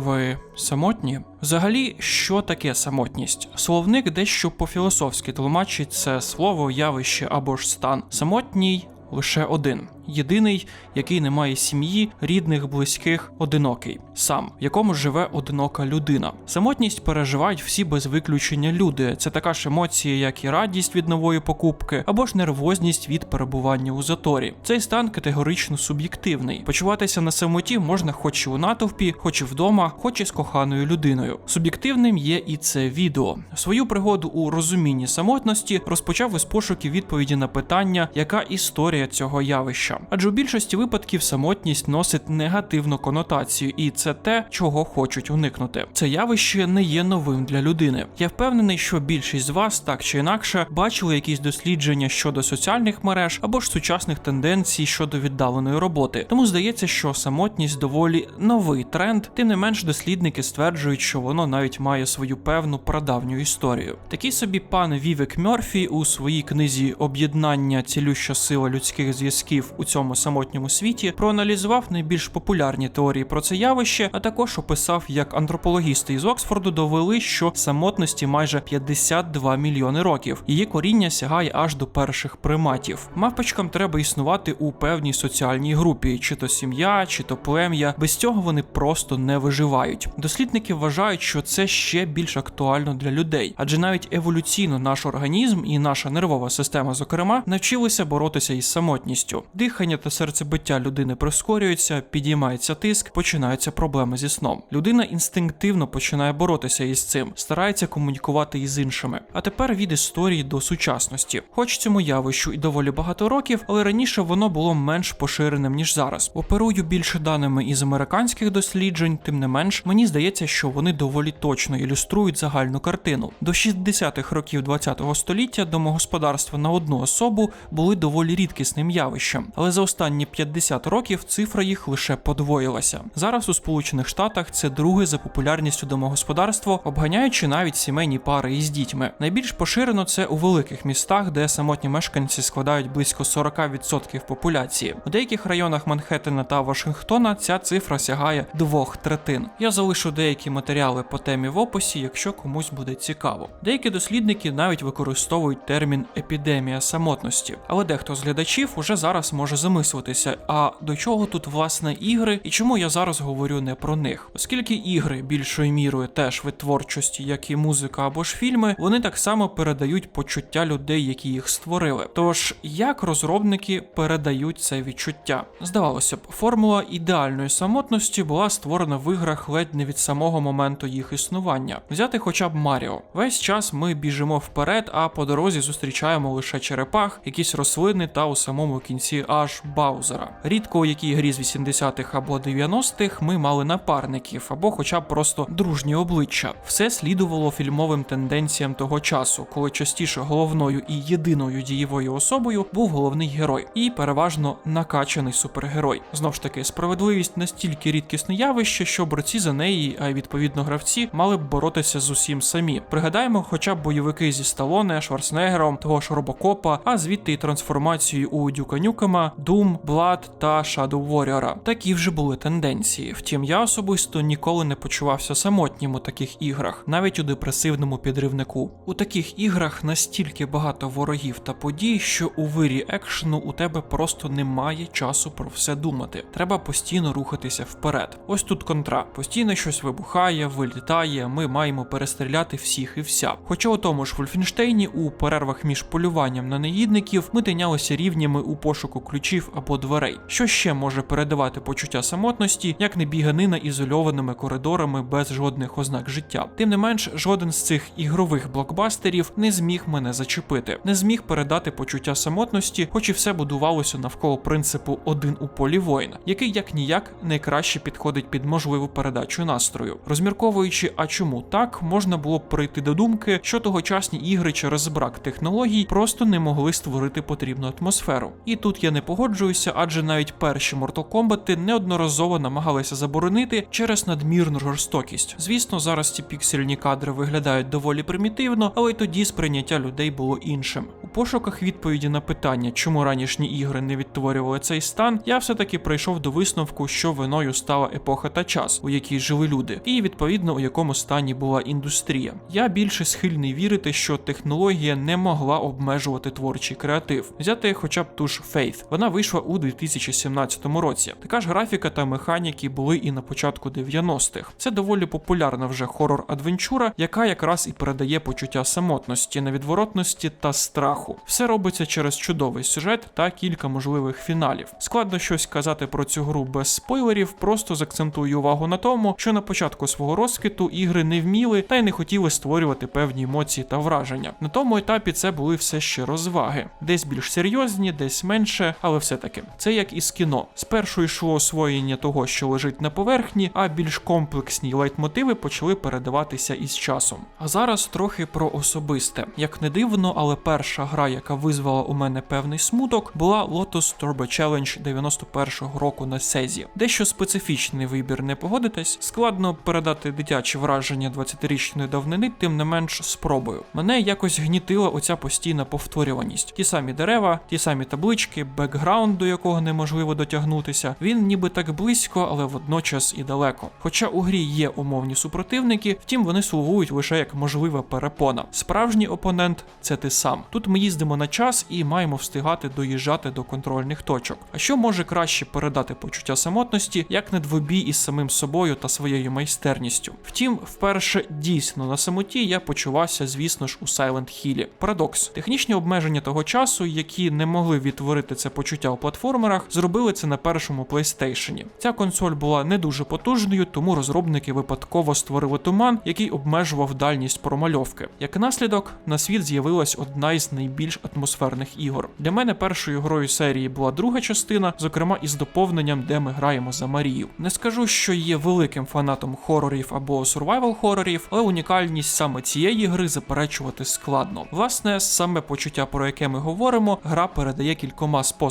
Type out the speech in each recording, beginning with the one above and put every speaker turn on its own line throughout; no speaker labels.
Ви самотні? Взагалі, що таке самотність? Словник дещо по-філософськи тлумачить це слово, явище або ж стан. Самотній лише один. Єдиний, який не має сім'ї, рідних, близьких, одинокий, сам, в якому живе одинока людина. Самотність переживають всі без виключення люди. Це така ж емоція, як і радість від нової покупки, або ж нервозність від перебування у заторі. Цей стан категорично суб'єктивний. Почуватися на самоті можна хоч і у натовпі, хоч і вдома, хоч і з коханою людиною. Суб'єктивним є і це відео. Свою пригоду у розумінні самотності розпочав із пошуків відповіді на питання, яка історія цього явища. Адже у більшості випадків самотність носить негативну конотацію, і це те, чого хочуть уникнути. Це явище не є новим для людини. Я впевнений, що більшість з вас так чи інакше бачили якісь дослідження щодо соціальних мереж або ж сучасних тенденцій щодо віддаленої роботи. Тому здається, що самотність доволі новий тренд. Тим не менш, дослідники стверджують, що воно навіть має свою певну прадавню історію. Такий собі пан Вівек Мьорфі у своїй книзі Об'єднання цілюща сила людських зв'язків у цьому самотньому світі проаналізував найбільш популярні теорії про це явище, а також описав, як антропологісти із Оксфорду довели, що самотності майже 52 мільйони років. Її коріння сягає аж до перших приматів. Мавпочкам треба існувати у певній соціальній групі, чи то сім'я, чи то плем'я. Без цього вони просто не виживають. Дослідники вважають, що це ще більш актуально для людей, адже навіть еволюційно наш організм і наша нервова система, зокрема, навчилися боротися із самотністю. Дихання та серцебиття людини прискорюються, підіймається тиск, починаються проблеми зі сном. Людина інстинктивно починає боротися із цим, старається комунікувати із іншими. А тепер від історії до сучасності. Хоч цьому явищу і доволі багато років, але раніше воно було менш поширеним ніж зараз. Оперую більше даними із американських досліджень, тим не менш, мені здається, що вони доволі точно ілюструють загальну картину. До 60-х років ХХ століття домогосподарства на одну особу були доволі рідкісним явищем, але за останні 50 років цифра їх лише подвоїлася. Зараз у Сполучених Штатах це друге за популярністю домогосподарство, обганяючи навіть сімейні пари із дітьми. Найбільш поширено це у великих містах, де самотні мешканці складають близько 40% популяції. У деяких районах Манхеттена та Вашингтона ця цифра сягає двох третин. Я залишу деякі матеріали по темі в описі, якщо комусь буде цікаво. Деякі дослідники навіть використовують термін епідемія самотності, але дехто з глядачів уже зараз може замислитися, а до чого тут власне ігри і чому я зараз говорю не про них, оскільки ігри більшою мірою теж вид творчості, як і музика або ж фільми, вони так само передають почуття людей, які їх створили. Тож як розробники передають це відчуття? Здавалося б, формула ідеальної самотності була створена в іграх ледь не від самого моменту їх існування. Взяти хоча б Маріо. Весь час ми біжимо вперед, а по дорозі зустрічаємо лише черепах, якісь рослини та у самому кінці аж Баузера. Рідко у якій грі з 80-х або 90-х ми мали напарників або хоча б просто дружні обличчя. Все слідувало фільмовим тенденціям того часу, коли частіше головною і єдиною дієвою особою був головний герой, і переважно накачаний супергерой. Знов ж таки, справедливість настільки рідкісне явище, що борці за неї, а й відповідно гравці, мали б боротися з усім самі. Пригадаємо, хоча б бойовики зі Сталоне, Шварценеггером, того ж Робокопа, а звідти й трансформацію у Дюка Нюкема, Doom, Blood та Shadow Warrior. Такі вже були тенденції. Втім, я особисто ніколи не почувався самотнім у таких іграх, навіть у депресивному підривнику. У таких іграх настільки багато ворогів та подій, що у вирі екшену у тебе просто немає часу про все думати. Треба постійно рухатися вперед. Ось тут контра. Постійно щось вибухає, вилітає. Ми маємо перестріляти всіх і вся. Хоча у тому ж Вольфенштейні у перервах між полюванням на негідників ми тинялися рівнями у пошуку ключів або дверей. Що ще може передавати почуття самотності, як не біганина ізольованими коридорами без жодних ознак життя. Тим не менш, жоден з цих ігрових блокбастерів не зміг мене зачепити, не зміг передати почуття самотності, хоч і все будувалося навколо принципу один у полі воїна, який як ніяк найкраще підходить під можливу передачу настрою. Розмірковуючи, а чому так, можна було б прийти до думки, що тогочасні ігри через брак технологій просто не могли створити потрібну атмосферу. І тут я не погоджуюся, адже навіть перші Mortal Kombat неодноразово намагалися заборонити через надмірну жорстокість. Звісно, зараз ці піксельні кадри виглядають доволі примітивно, але й тоді сприйняття людей було іншим. У пошуках відповіді на питання, чому ранішні ігри не відтворювали цей стан, я все-таки прийшов до висновку, що виною стала епоха та час, у якій жили люди, і відповідно у якому стані була індустрія. Я більше схильний вірити, що технологія не могла обмежувати творчий креатив. Взяти хоча б ту ж Faith. Вона вийшла у 2017 році. Така ж графіка та механіки були і на початку 90-х. Це доволі популярна вже хорор-адвенчура, яка якраз і передає почуття самотності, невідворотності та страху. Все робиться через чудовий сюжет та кілька можливих фіналів. Складно щось казати про цю гру без спойлерів, просто закцентую увагу на тому, що на початку свого розквіту ігри не вміли та й не хотіли створювати певні емоції та враження. На тому етапі це були все ще розваги, десь більш серйозні, десь менше, але все-таки це як із кіно. Спершу йшло освоєння того, що лежить на поверхні, а більш комплексні лейтмотиви почали передаватися із часом. А зараз трохи про особисте. Як не дивно, але перша гра, яка визвала у мене певний смуток, була Lotus Turbo Challenge 91-го року на Сезі. Дещо специфічний вибір, не погодитесь. Складно передати дитячі враження 20-річної давнини, тим не менш спробую. Мене якось гнітила оця постійна повторюваність. Ті самі дерева, ті самі таблички, бекграунд, до якого неможливо дотягнутися. Він ніби так близько, але водночас і далеко. Хоча у грі є умовні супротивники, втім вони слугують лише як можлива перепона. Справжній опонент це ти сам. Тут ми їздимо на час і маємо встигати доїжджати до контрольних точок. А що може краще передати почуття самотності, як не двобій із самим собою та своєю майстерністю? Втім, вперше дійсно на самоті я почувався, звісно ж, у Silent Hill. Парадокс. Технічні обмеження того часу, які не могли відтворити це почуття у платформерах, зробили це на першому PlayStation. Ця консоль була не дуже потужною, тому розробники випадково створили туман, який обмежував дальність промальовки. Як наслідок, на світ з'явилась одна із найбільш атмосферних ігор. Для мене першою грою серії була друга частина, зокрема із доповненням, де ми граємо за Марію. Не скажу, що є великим фанатом хорорів або сурвайвал хорорів, але унікальність саме цієї гри заперечувати складно. Власне, саме почуття, про яке ми говоримо, гра передає кількома способами: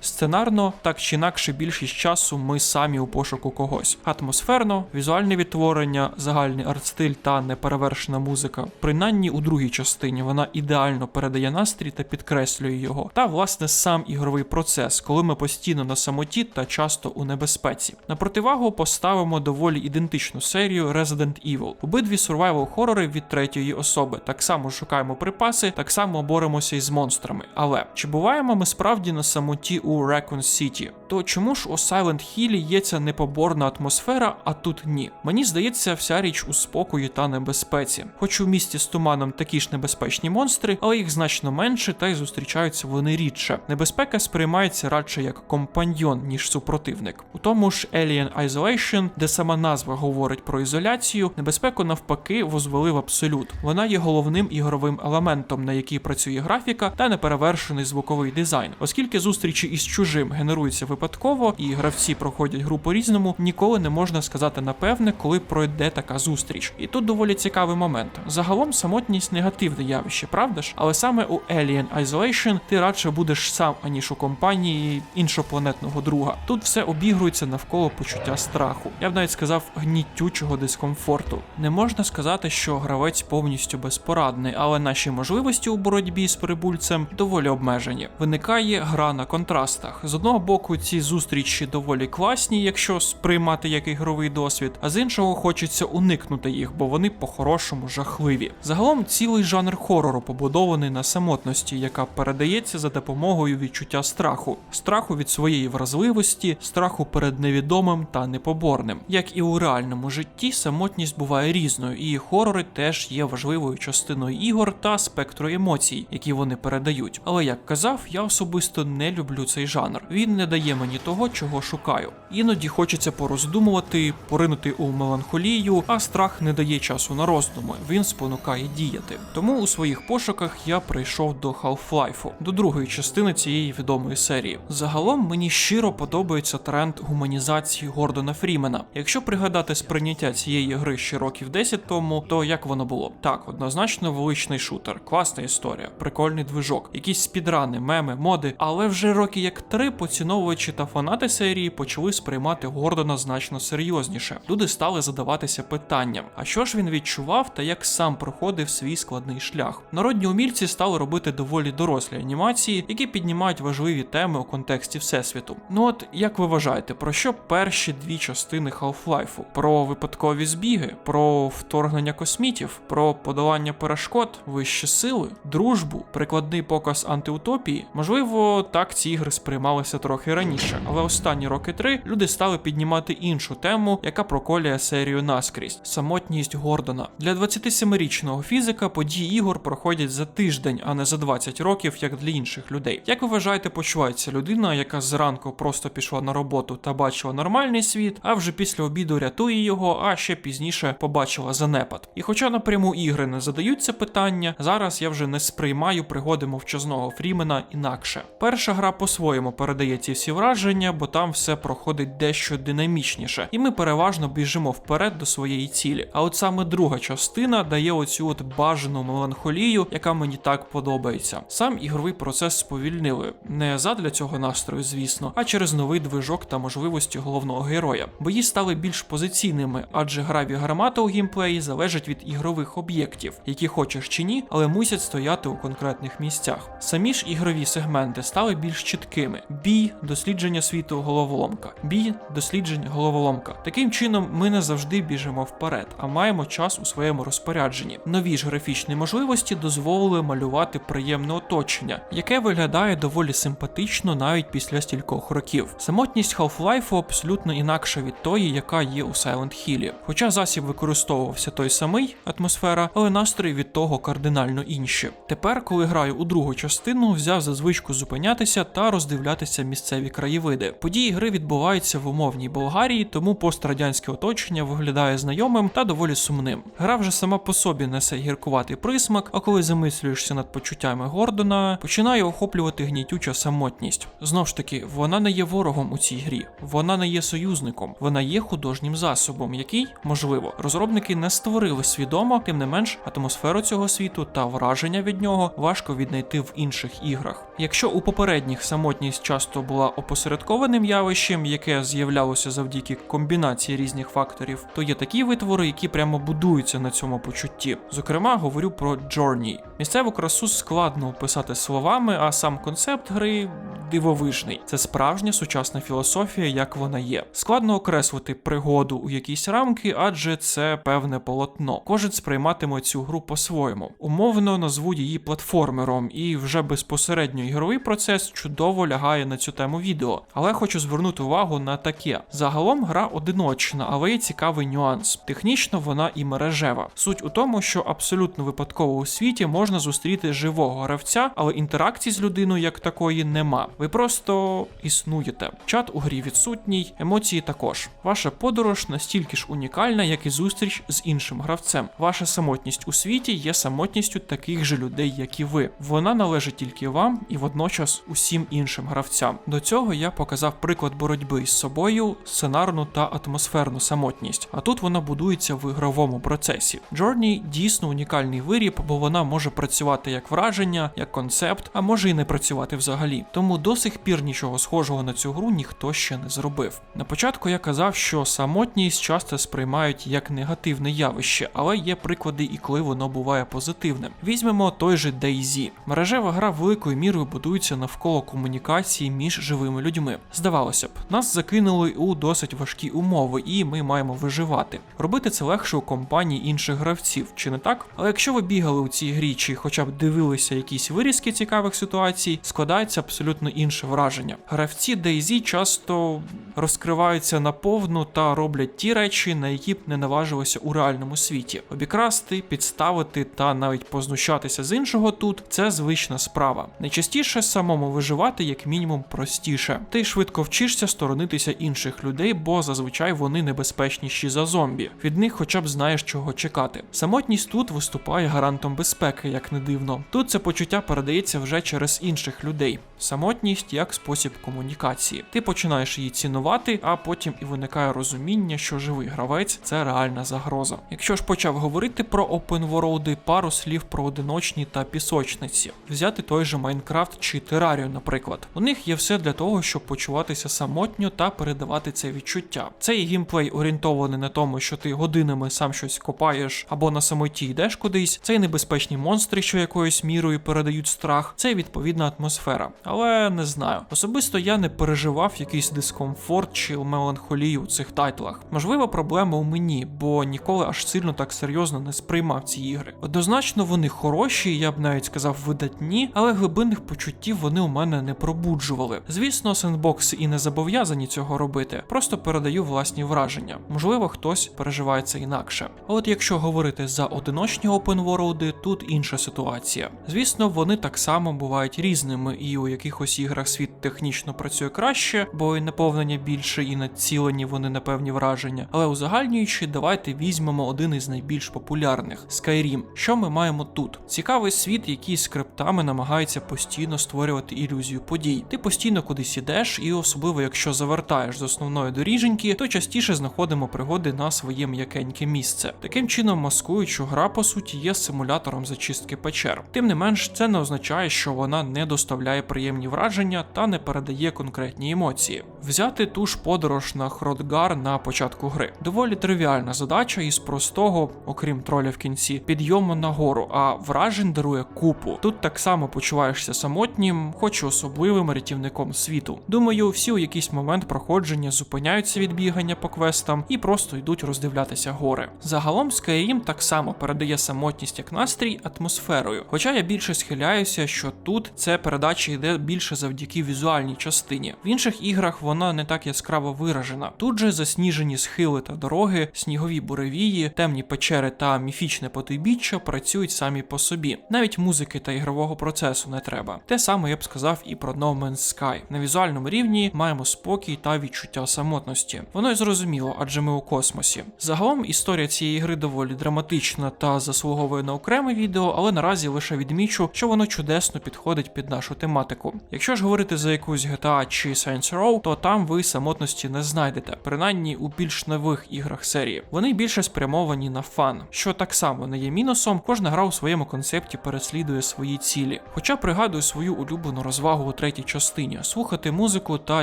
сценарно, так чи інакше, більшість часу ми самі у пошуку когось. Атмосферно, візуальне відтворення, загальний артстиль та неперевершена музика. Принаймні у другій частині вона ідеально передає настрій та підкреслює його. Та власне сам ігровий процес, коли ми постійно на самоті та часто у небезпеці. На противагу поставимо доволі ідентичну серію Resident Evil. Обидві survival хорори від третьої особи. Так само шукаємо припаси, так само боремося із монстрами. Але чи буваємо ми справді на самоті у Raccoon City? То чому ж у Silent Hill є ця непоборна атмосфера, а тут ні? Мені здається, вся річ у спокої та небезпеці. Хоч у місті з туманом такі ж небезпечні монстри, але їх значно менше та й зустрічаються вони рідше. Небезпека сприймається радше як компаньйон, ніж супротивник. У тому ж Alien Isolation, де сама назва говорить про ізоляцію, небезпеку навпаки возвели в абсолют. Вона є головним ігровим елементом, на який працює графіка та неперевершений звуковий дизайн. Оскільки зустрічі із чужим генеруються випадково, і гравці проходять гру по-різному, ніколи не можна сказати напевне, коли пройде така зустріч. І тут доволі цікавий момент. Загалом самотність негативне явище, правда ж? Але саме у Alien Isolation ти радше будеш сам, аніж у компанії іншопланетного друга. Тут все обігрується навколо почуття страху. Я б навіть сказав гнітючого дискомфорту. Не можна сказати, що гравець повністю безпорадний, але наші можливості у боротьбі з прибульцем доволі обмежені. Виникає гра на контрастах. З одного боку, ці зустрічі доволі класні, якщо сприймати як ігровий досвід, а з іншого хочеться уникнути їх, бо вони по-хорошому жахливі. Загалом цілий жанр хорору побудований на самотності, яка передається за допомогою відчуття страху, страху від своєї вразливості, страху перед невідомим та непоборним. Як і у реальному житті, самотність буває різною, і хорори теж є важливою частиною ігор та спектру емоцій, які вони передають. Але як казав, я особисто не люблю цей жанр. Він не дає мені того, чого шукаю. Іноді хочеться пороздумувати, поринути у меланхолію, а страх не дає часу на роздуми. Він спонукає діяти. Тому у своїх пошуках я прийшов до Half-Life, до другої частини цієї відомої серії. Загалом мені щиро подобається тренд гуманізації Гордона Фрімена. Якщо пригадати сприйняття цієї гри ще років 10 тому, то як воно було? Так, однозначно величний шутер, класна історія, прикольний движок, якісь спідрани, меми, моди, але вже роки як три поціновувачі та фанати серії почали сприймати Гордона значно серйозніше. Люди стали задаватися питанням: а що ж він відчував та як сам проходив свій складний шлях? Народні умільці стали робити доволі дорослі анімації, які піднімають важливі теми у контексті всесвіту. Ну от як ви вважаєте, про що перші дві частини Half-Life? Про випадкові збіги, про вторгнення космітів, про подолання перешкод, вищі сили, дружбу, прикладний показ антиутопії? Можливо, так ці ігри сприймалися трохи раніше, але останні роки три люди стали піднімати іншу тему, яка проколює серію наскрізь самотність Гордона. Для 27-річного фізика події ігор проходять за тиждень, а не за 20 років, як для інших людей. Як ви вважаєте, почувається людина, яка зранку просто пішла на роботу та бачила нормальний світ, а вже після обіду рятує його, а ще пізніше побачила занепад. І хоча напряму ігри не задаються питання, зараз я вже не сприймаю пригоди мовчазного Фрімена інакше. Перша гра по-своєму передає ці всі враження, бо там все проходить дещо динамічніше, і ми переважно біжимо вперед до своєї цілі. А от саме друга частина дає оцю от бажану меланхолію, яка мені так подобається. Сам ігровий процес сповільнили не задля цього настрою, звісно, а через новий движок та можливості головного героя. Бої стали більш позиційними, адже граві гармата у геймплеї залежить від ігрових об'єктів, які хочеш чи ні, але мусять стояти у конкретних місцях. Самі ж ігрові сегменти стали більш чіткими: бій, дослідження світу, головоломка, бій, дослідження, головоломка. Таким чином, ми не завжди біжимо вперед, а маємо час у своєму розпорядженні. Нові ж графічні можливості дозволили малювати приємне оточення, яке виглядає доволі симпатично навіть після стількох років. Самотність Half-Life абсолютно інакша від тої, яка є у Silent Hill. Хоча засіб використовувався той самий атмосфера, але настрої від того кардинально інші. Тепер, коли граю у другу частину, взяв за звичку зупинятися та роздивлятися місцеві краєвиди. Події гри відбуваються в умовній Болгарії, тому пострадянське оточення виглядає знайомим та доволі сумним. Гра вже сама по собі несе гіркуватий присмак, а коли замислюєшся над почуттями Гордона, починає охоплювати гнітюча самотність. Знов ж таки, вона не є ворогом у цій грі, вона не є союзником, вона є художнім засобом, який, можливо, розробники не створили свідомо, тим не менш, атмосферу цього світу та враження від нього важко віднайти в інших іграх. Якщо у попередніх самотність часто була опосередкованим явищем, яке з'являлося завдяки комбінації різних факторів, то є такі витвори, які прямо будуються на цьому почутті. Зокрема, говорю про Journey. Місцеву красу складно описати словами, а сам концепт гри дивовижний. Це справжня сучасна філософія, як вона є. Складно окреслити пригоду у якісь рамки, адже це певне полотно. Кожен сприйматиме цю гру по-своєму. Умовно назву її платформером, і вже безпосередньо ігровий процес чудово лягає на цю тему відео. Але хочу звернути увагу на таке: загалом гра одиночна, але є цікавий нюанс. Технічно вона і мережева. Суть у тому, що абсолютно випадково у світі можна зустріти живого гравця, але інтеракції з людиною як такої нема. Ви просто існуєте. Чат у грі відсутній, емоції також. Ваша подорож настільки ж унікальна, як і зустріч з іншим гравцем. Ваша самотність у світі є самотністю таких же людей, як і ви. Вона належить тільки вам і водночас усім іншим гравцям. До цього я показав приклад боротьби з собою, сценарну та атмосферну самотність. А тут вона будується в ігровому процесі. Journey дійсно унікальний виріб, бо вона може працювати як враження, як концепт, а може і не працювати взагалі. Тому до сих пір нічого схожого на цю гру ніхто ще не зробив. На початку я казав, що самотність часто сприймають як негативне явище, але є приклади і коли воно буває позитивним. Візьмемо той же DayZ. Мережева гра великою мірою будується навколо комунікації між живими людьми. Здавалося б, нас закинули у досить важкі умови, і ми маємо виживати. Робити це легше у компанії інших гравців, чи не так? Але якщо ви бігали у цій грі, чи хоча б дивилися якісь вирізки цікавих ситуацій, складається абсолютно інше враження. Гравці DayZ часто розкриваються наповну та роблять ті речі, на які б не наважилося у реальному світі. Обікрасти, підставити та навіть познущатися з іншого тут це звична справа. Найчастіше самому виживати, як мінімум, простіше. Ти швидко вчишся сторонитися інших людей, бо зазвичай вони небезпечніші за зомбі. Від них хоча б знаєш, чого чекати. Самотність тут виступає гарантом безпеки, як не дивно. Тут це почуття передається вже через інших людей. Самотність як спосіб комунікації. Ти починаєш її цінувати, а потім і виникає розуміння, що живий гравець це реальна загроза. Якщо ж почав говорити про опенвороуди, пару слів про одиночні та пісочниці, взяти той же Майнкрафт чи Терарію. наприклад. У них є все для того, щоб почуватися самотньо та передавати це відчуття. Цей геймплей орієнтований на тому, що ти годинами сам щось копаєш або на самоті йдеш кудись. Це небезпечні монстри, що якоюсь мірою передають страх. Це відповідна атмосфера. Але не знаю. Особисто я не переживав якийсь дискомфорт чи меланхолію у цих тайтлах. Можливо, проблема у мені, бо ніколи аж сильно так серйозно не сприймав ці ігри. Однозначно, вони хороші, я б навіть сказав, видатні, але глибинних почуттів вони у мене не пробуджували. Звісно, сендбокси і не зобов'язані цього робити, просто передаю власні враження. Можливо, хтось переживає це інакше. От якщо говорити за одиночні опенворлди, тут інша ситуація. Звісно, вони так само бувають різними, і у якихось іграх світ технічно працює краще, бо і наповнення більше, і націлені вони на певні враження. Але узагальнюючи, давайте візьмемо один із найбільш популярних Skyrim. Що ми маємо тут? Цікавий світ, який скриптами намагається постійно створювати ілюзію подій. Ти постійно кудись ідеш, і особливо якщо завертаєш з основної доріженьки, то частіше знаходимо пригоди на своє м'якеньке місце. Таким чином, маскуючи гра по суті є симулятором зачистки печер. Тим не менш, це не означає, що вона не доставляє приємні враження та не передає конкретні емоції. Взяти ту ж подорож на Хродгар на початку гри. Доволі тривіальна задача із простого, окрім троля в кінці, підйому на гору, а вражень дарує купу. Тут так само почуваєшся самотнім, хоч і особливим рятівником світу. Думаю, всі у якийсь момент проходження зупиняються від бігання по квестам і просто йдуть роздивлятися гори. Загалом Skyrim так само передає самотність як настрій атмосферою. Хоча я більше схиляюся, що тут це передача йде більше завдяки візуальній частині. В інших іграх вона не так яскраво виражена. Тут же засніжені схили та дороги, снігові буревії, темні печери та міфічне потойбіччя працюють самі по собі. Навіть музики та ігрового процесу не треба. Те саме я б сказав і про No Man's Sky. На візуальному рівні маємо спокій та відчуття самотності. Воно й зрозуміло, адже ми у космосі. Загалом історія цієї гри доволі драматична та заслуговує на окреме відео, але наразі лише відмічу, що воно чудесно підходить під нашу тематику. Якщо ж говорити за якусь GTA чи Saints Row, то там ви самотності не знайдете, принаймні у більш нових іграх серії. Вони більше спрямовані на фан, що так само не є мінусом. Кожна гра у своєму концепті переслідує свої цілі. Хоча пригадую свою улюблену розвагу у третій частині: слухати музику та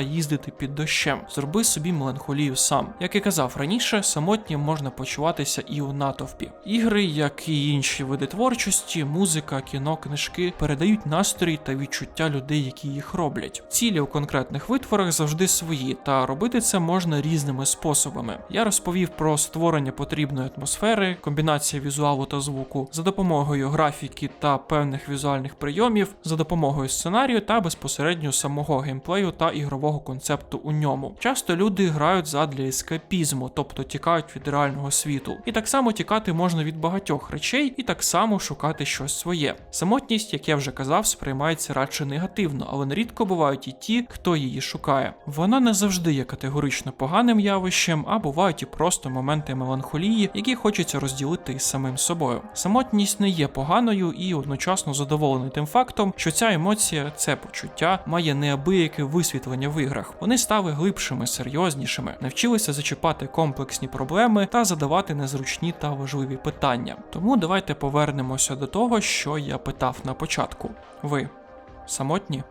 їздити під дощем. Зроби собі меланхолію сам. Як і казав раніше, самотнім можна почуватися і у натовпі. Ігри, як і інші види творчості, музика, кіно, книжки передають настрій та відчуття людей, які їх роблять. Цілі у конкретних витворах завжди свої, та робити це можна різними способами. Я розповів про створення потрібної атмосфери, комбінація візуалу та звуку за допомогою графіки та певних візуальних прийомів, за допомогою сценарію та безпосередньо самого геймплею та ігрового концепту у ньому. Часто люди грають задля ескапізму, тобто тікають від реального світу. І так само тікати можна від багатьох речей, і так само шукати щось своє. Самотність, як я вже казав, сприймається радше негативно, але нерідко бувають і ті, хто її шукає. Вона не завжди є категорично поганим явищем, а бувають і просто моменти меланхолії, які хочеться розділити із самим собою. Самотність не є поганою і одночасно задоволений тим фактом, що ця емоція, це почуття, має неабияке висвітлення в іграх. Вони стали глибшими, серйознішими, навчилися зачіпати комплексні проблеми та задавати незручні та важливі питання. Тому давайте повернемося до того, що я питав на початку. Ви самотні?